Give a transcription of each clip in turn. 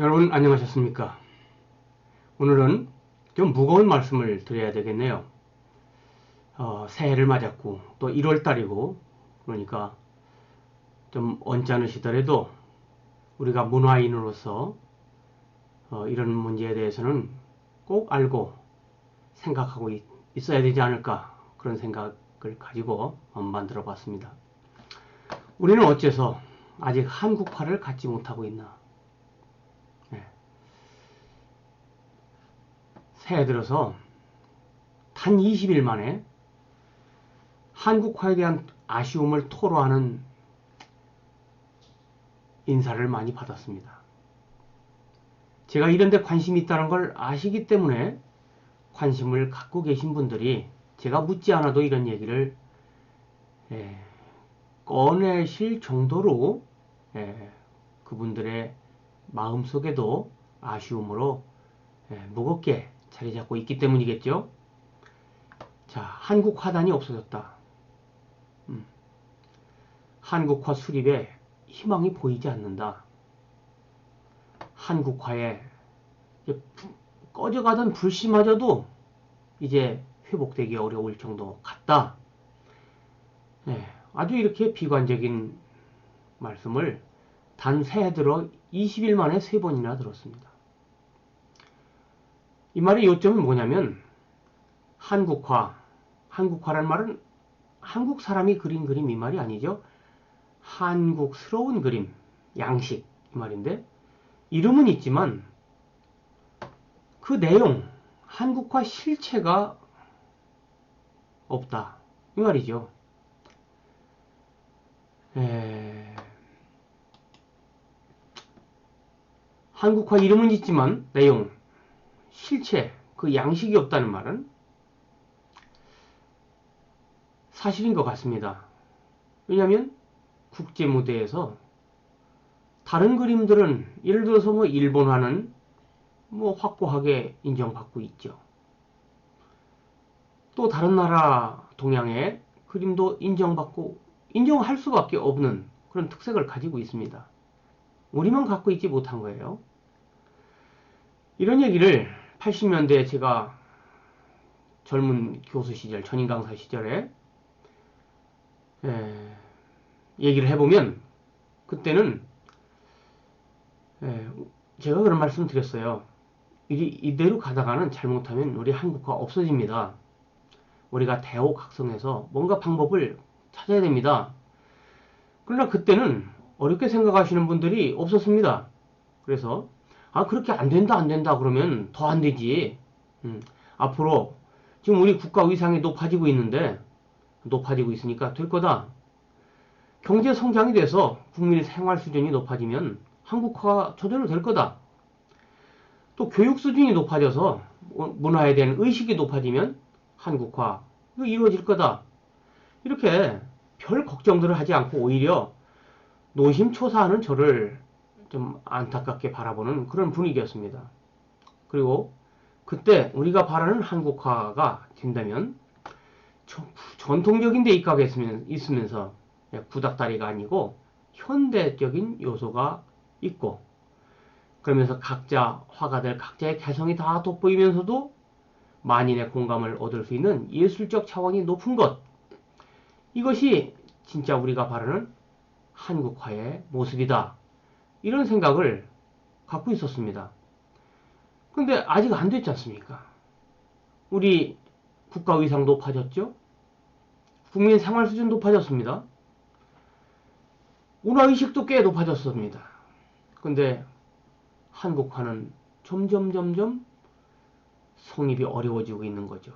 여러분 안녕하셨습니까? 오늘은 좀 무거운 말씀을 드려야 되겠네요. 어, 새해를 맞았고 또 1월달이고 그러니까 좀 언짢으시더라도 우리가 문화인으로서 어, 이런 문제에 대해서는 꼭 알고 생각하고 있, 있어야 되지 않을까 그런 생각을 가지고 만들어 봤습니다. 우리는 어째서 아직 한국화를 갖지 못하고 있나? 새해 들어서 단 20일 만에 한국화에 대한 아쉬움을 토로하는 인사를 많이 받았습니다. 제가 이런데 관심이 있다는 걸 아시기 때문에 관심을 갖고 계신 분들이 제가 묻지 않아도 이런 얘기를 예, 꺼내실 정도로 예, 그분들의 마음속에도 아쉬움으로 예, 무겁게 자리 잡고 있기 때문이겠죠. 자, 한국 화단이 없어졌다. 음. 한국화 수립에 희망이 보이지 않는다. 한국화에 꺼져가던 불씨마저도 이제 회복되기 어려울 정도 같다. 네, 아주 이렇게 비관적인 말씀을 단 새해 들어 20일 만에 세 번이나 들었습니다. 이 말의 요점은 뭐냐면 한국화, 한국화란 말은 한국 사람이 그린 그림 이 말이 아니죠. 한국스러운 그림, 양식 이 말인데 이름은 있지만 그 내용, 한국화 실체가 없다. 이 말이죠. 에... 한국화 이름은 있지만 내용, 실체, 그 양식이 없다는 말은 사실인 것 같습니다. 왜냐하면 국제 무대에서 다른 그림들은 예를 들어서 뭐 일본화는 뭐 확고하게 인정받고 있죠. 또 다른 나라 동양의 그림도 인정받고 인정할 수밖에 없는 그런 특색을 가지고 있습니다. 우리만 갖고 있지 못한 거예요. 이런 얘기를 80년대 제가 젊은 교수 시절, 전임 강사 시절에 에, 얘기를 해보면 그때는 에, 제가 그런 말씀 드렸어요. 이, 이대로 가다가는 잘못하면 우리 한국화 없어집니다. 우리가 대호각성해서 뭔가 방법을 찾아야 됩니다. 그러나 그때는 어렵게 생각하시는 분들이 없었습니다. 그래서 아 그렇게 안 된다 안 된다 그러면 더 안 되지. 음, 앞으로 지금 우리 국가 위상이 높아지고 있는데 높아지고 있으니까 될 거다. 경제 성장이 돼서 국민의 생활 수준이 높아지면 한국화가 저절로 될 거다. 또 교육 수준이 높아져서 문화에 대한 의식이 높아지면 한국화 이거 이루어질 거다. 이렇게 별 걱정들을 하지 않고 오히려 노심초사하는 저를 좀 안타깝게 바라보는 그런 분위기였습니다. 그리고 그때 우리가 바라는 한국화가 된다면 전통적인 데 입각해 있으면서 구닥다리가 아니고 현대적인 요소가 있고 그러면서 각자 화가들 각자의 개성이 다 돋보이면서도 만인의 공감을 얻을 수 있는 예술적 차원이 높은 것 이것이 진짜 우리가 바라는 한국화의 모습이다. 이런 생각을 갖고 있었습니다. 근데 아직 안 됐지 않습니까? 우리 국가 위상 높아졌죠? 국민 생활 수준 높아졌습니다. 문화 의식도 꽤 높아졌습니다. 근데 한국화는 점점 점점 성립이 어려워지고 있는 거죠.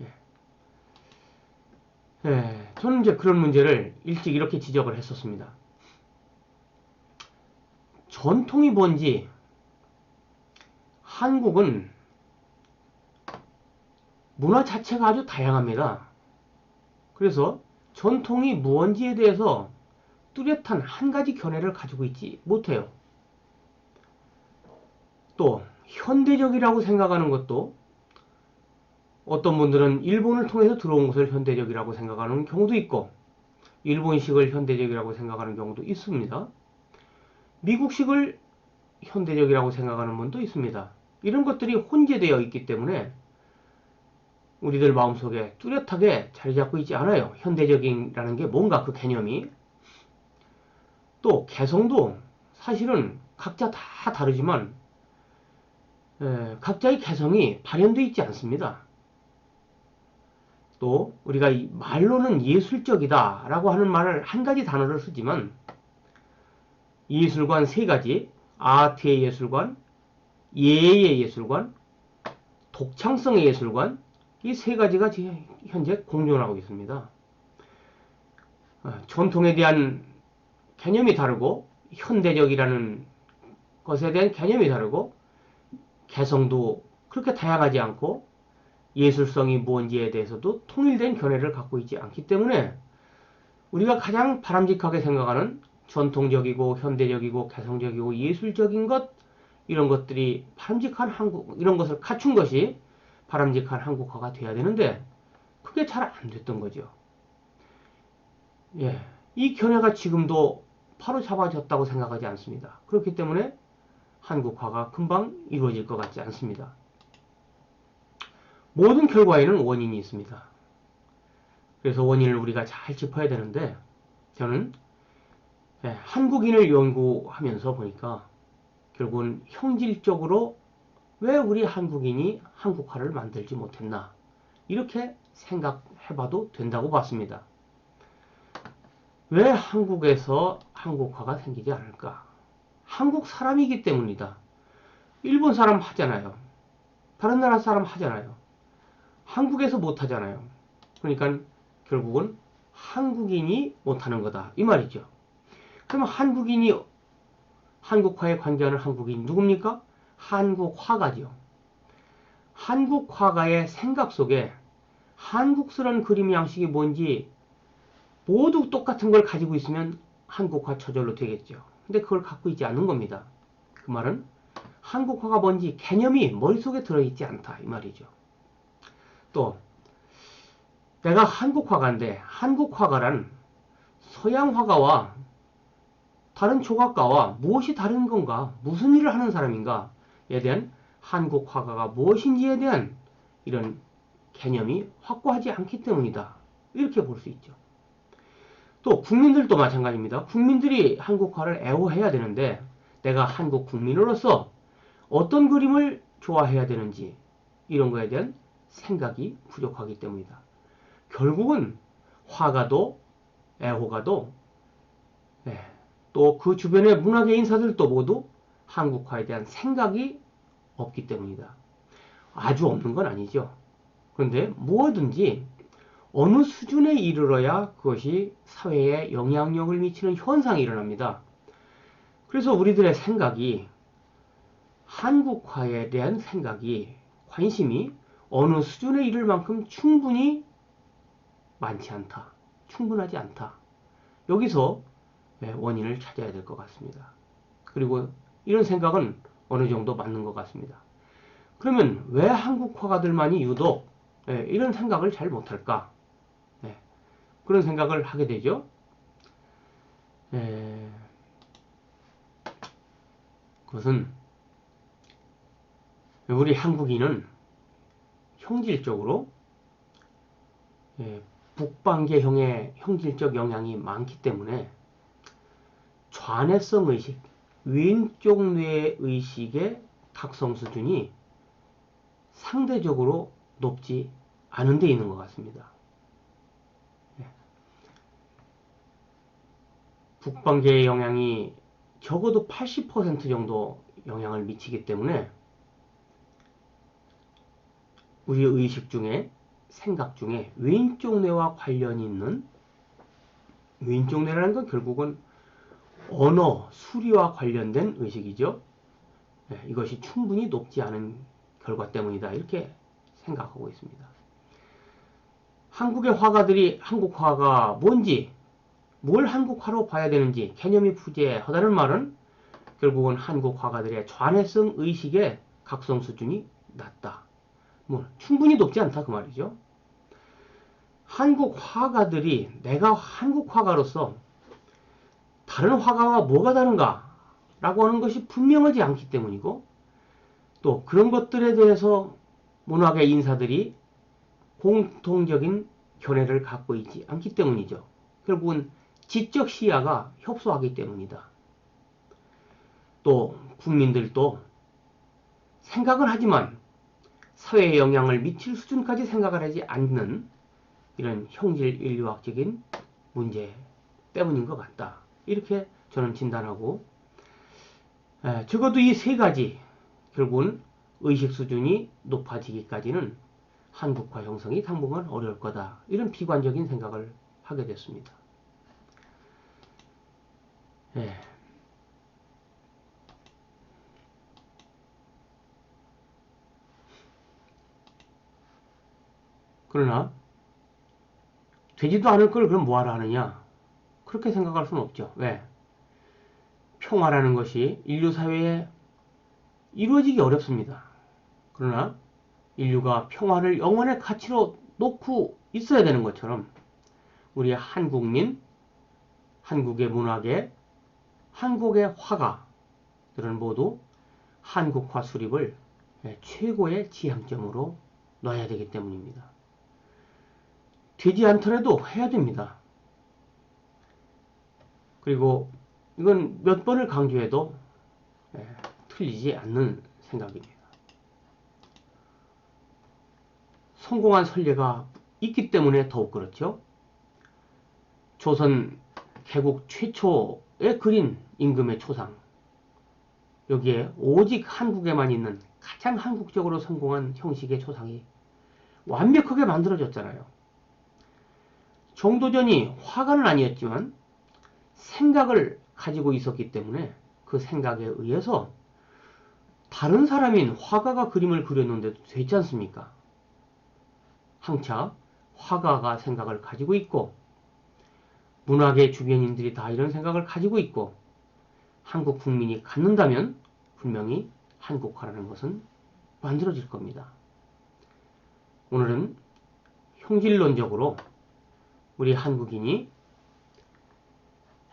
예. 예, 저는 이제 그런 문제를 일찍 이렇게 지적을 했었습니다. 전통이 뭔지 한국은 문화 자체가 아주 다양합니다. 그래서 전통이 무언지에 대해서 뚜렷한 한 가지 견해를 가지고 있지 못해요. 또 현대적이라고 생각하는 것도 어떤 분들은 일본을 통해서 들어온 것을 현대적이라고 생각하는 경우도 있고 일본식을 현대적이라고 생각하는 경우도 있습니다. 미국식을 현대적이라고 생각하는 분도 있습니다. 이런 것들이 혼재되어 있기 때문에 우리들 마음속에 뚜렷하게 자리 잡고 있지 않아요. 현대적이라는 게 뭔가 그 개념이. 또 개성도 사실은 각자 다 다르지만 에, 각자의 개성이 발현되어 있지 않습니다. 또 우리가 이 말로는 예술적이다 라고 하는 말을 한 가지 단어를 쓰지만 예술관 세 가지 아트의 예술관, 예의 예술관, 독창성의 예술관 이 세 가지가 현재 공존하고 있습니다. 어, 전통에 대한 개념이 다르고 현대적이라는 것에 대한 개념이 다르고 개성도 그렇게 다양하지 않고 예술성이 뭔지에 대해서도 통일된 견해를 갖고 있지 않기 때문에 우리가 가장 바람직하게 생각하는 전통적이고 현대적이고 개성적이고 예술적인 것 이런 것들이 바람직한 한국 이런 것을 갖춘 것이 바람직한 한국화가 돼야 되는데 그게 잘 안 됐던 거죠. 예, 이 견해가 지금도 바로 잡아졌다고 생각하지 않습니다. 그렇기 때문에 한국화가 금방 이루어질 것 같지 않습니다. 모든 결과에는 원인이 있습니다. 그래서 원인을 우리가 잘 짚어야 되는데 저는 예, 한국인을 연구하면서 보니까 결국은 형질적으로 왜 우리 한국인이 한국화를 만들지 못했나 이렇게 생각해봐도 된다고 봤습니다. 왜 한국에서 한국화가 생기지 않을까? 한국 사람이기 때문이다. 일본 사람 하잖아요. 다른 나라 사람 하잖아요. 한국에서 못 하잖아요. 그러니까 결국은 한국인이 못하는 거다. 이 말이죠. 그러면 한국인이 한국화에 관계하는 한국인 누굽니까? 한국 화가죠. 한국 화가의 생각 속에 한국스러운 그림 양식이 뭔지 모두 똑같은 걸 가지고 있으면 한국화 저절로 되겠죠. 근데 그걸 갖고 있지 않는 겁니다. 그 말은 한국화가 뭔지 개념이 머릿속에 들어있지 않다 이 말이죠. 또 내가 한국화가인데 한국화가란 서양 화가와 다른 조각가와 무엇이 다른 건가? 무슨 일을 하는 사람인가?에 대한 한국 화가가 무엇인지에 대한 이런 개념이 확고하지 않기 때문이다. 이렇게 볼 수 있죠. 또 국민들도 마찬가지입니다. 국민들이 한국화를 애호해야 되는데 내가 한국 국민으로서 어떤 그림을 좋아해야 되는지 이런 거에 대한 생각이 부족하기 때문이다. 결국은 화가도 애호가도 네, 또 그 주변의 문화계 인사들도 모두 한국화에 대한 생각이 없기 때문이다. 아주 없는 건 아니죠. 그런데 무엇든지 어느 수준에 이르러야 그것이 사회에 영향력을 미치는 현상이 일어납니다. 그래서 우리들의 생각이 한국화에 대한 생각이 관심이 어느 수준에 이를 만큼 충분히 많지 않다. 충분하지 않다. 여기서 네, 원인을 찾아야 될 것 같습니다. 그리고 이런 생각은 어느 정도 맞는 것 같습니다. 그러면 왜 한국 화가들만이 유독 네, 이런 생각을 잘 못할까? 네, 그런 생각을 하게 되죠. 그것은 우리 한국인은 형질적으로 북방계형의 형질적 영향이 많기 때문에 좌뇌성 의식, 왼쪽 뇌 의식의 각성 수준이 상대적으로 높지 않은 데 있는 것 같습니다. 네. 북방계의 영향이 적어도 80% 정도 영향을 미치기 때문에 우리의 의식 중에 생각 중에 왼쪽 뇌와 관련이 있는 왼쪽 뇌라는 건 결국은 언어, 수리와 관련된 의식이죠. 네, 이것이 충분히 높지 않은 결과 때문이다. 이렇게 생각하고 있습니다. 한국의 화가들이 한국 화가 뭔지, 뭘 한국화로 봐야 되는지 개념이 부재하다는 말은 결국은 한국 화가들의 좌뇌성 의식의 각성 수준이 낮다. 뭐 충분히 높지 않다 그 말이죠. 한국 화가들이 내가 한국 화가로서 다른 화가와 뭐가 다른가? 라고 하는 것이 분명하지 않기 때문이고 또 그런 것들에 대해서 문학의 인사들이 공통적인 견해를 갖고 있지 않기 때문이죠. 결국은 지적 시야가 협소하기 때문이다. 또 국민들도 생각을 하지만 사회에 영향을 미칠 수준까지 생각을 하지 않는 이런 형질 인류학적인 문제 때문인 것 같다. 이렇게 저는 진단하고 에, 적어도 이 세 가지 결국은 의식 수준이 높아지기까지는 한국화 형성이 당분간 어려울 거다. 이런 비관적인 생각을 하게 됐습니다. 예. 그러나 되지도 않을 걸 그럼 뭐하러 하느냐? 그렇게 생각할 수는 없죠. 왜? 평화라는 것이 인류 사회에 이루어지기 어렵습니다. 그러나 인류가 평화를 영원의 가치로 놓고 있어야 되는 것처럼 우리 한국민, 한국의 문학의, 한국의 화가들은 모두 한국화 수립을 최고의 지향점으로 놔야 되기 때문입니다. 되지 않더라도 해야 됩니다. 그리고 이건 몇 번을 강조해도 예, 틀리지 않는 생각입니다. 성공한 선례가 있기 때문에 더욱 그렇죠. 조선 개국 최초에 그린 임금의 초상. 여기에 오직 한국에만 있는 가장 한국적으로 성공한 형식의 초상이 완벽하게 만들어졌잖아요. 정도전이 화가는 아니었지만 생각을 가지고 있었기 때문에 그 생각에 의해서 다른 사람인 화가가 그림을 그렸는데도 되지 않습니까? 항차 화가가 생각을 가지고 있고 문학의 주변인들이 다 이런 생각을 가지고 있고 한국 국민이 갖는다면 분명히 한국화라는 것은 만들어질 겁니다. 오늘은 형질론적으로 우리 한국인이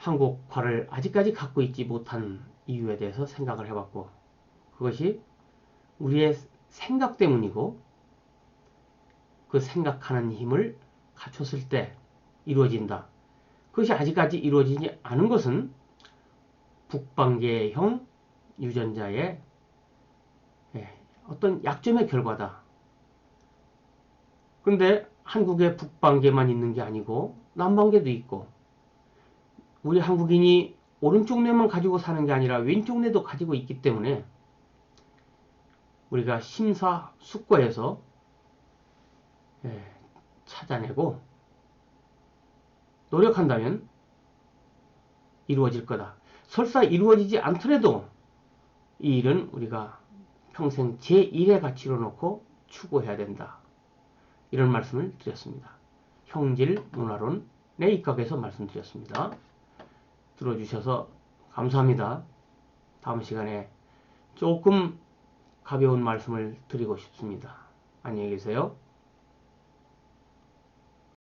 한국화를 아직까지 갖고 있지 못한 이유에 대해서 생각을 해봤고 그것이 우리의 생각 때문이고 그 생각하는 힘을 갖췄을 때 이루어진다. 그것이 아직까지 이루어지지 않은 것은 북방계형 유전자의 예, 어떤 약점의 결과다. 근데 한국에 북방계만 있는 게 아니고 남방계도 있고 우리 한국인이 오른쪽 뇌만 가지고 사는 게 아니라 왼쪽 뇌도 가지고 있기 때문에 우리가 심사 숙고해서 예, 찾아내고 노력한다면 이루어질 거다. 설사 이루어지지 않더라도 이 일은 우리가 평생 제1의 가치로 놓고 추구해야 된다. 이런 말씀을 드렸습니다. 형질 문화론에 입각해서 말씀드렸습니다. 들어주셔서 감사합니다. 다음 시간에 조금 가벼운 말씀을 드리고 싶습니다. 안녕히 계세요.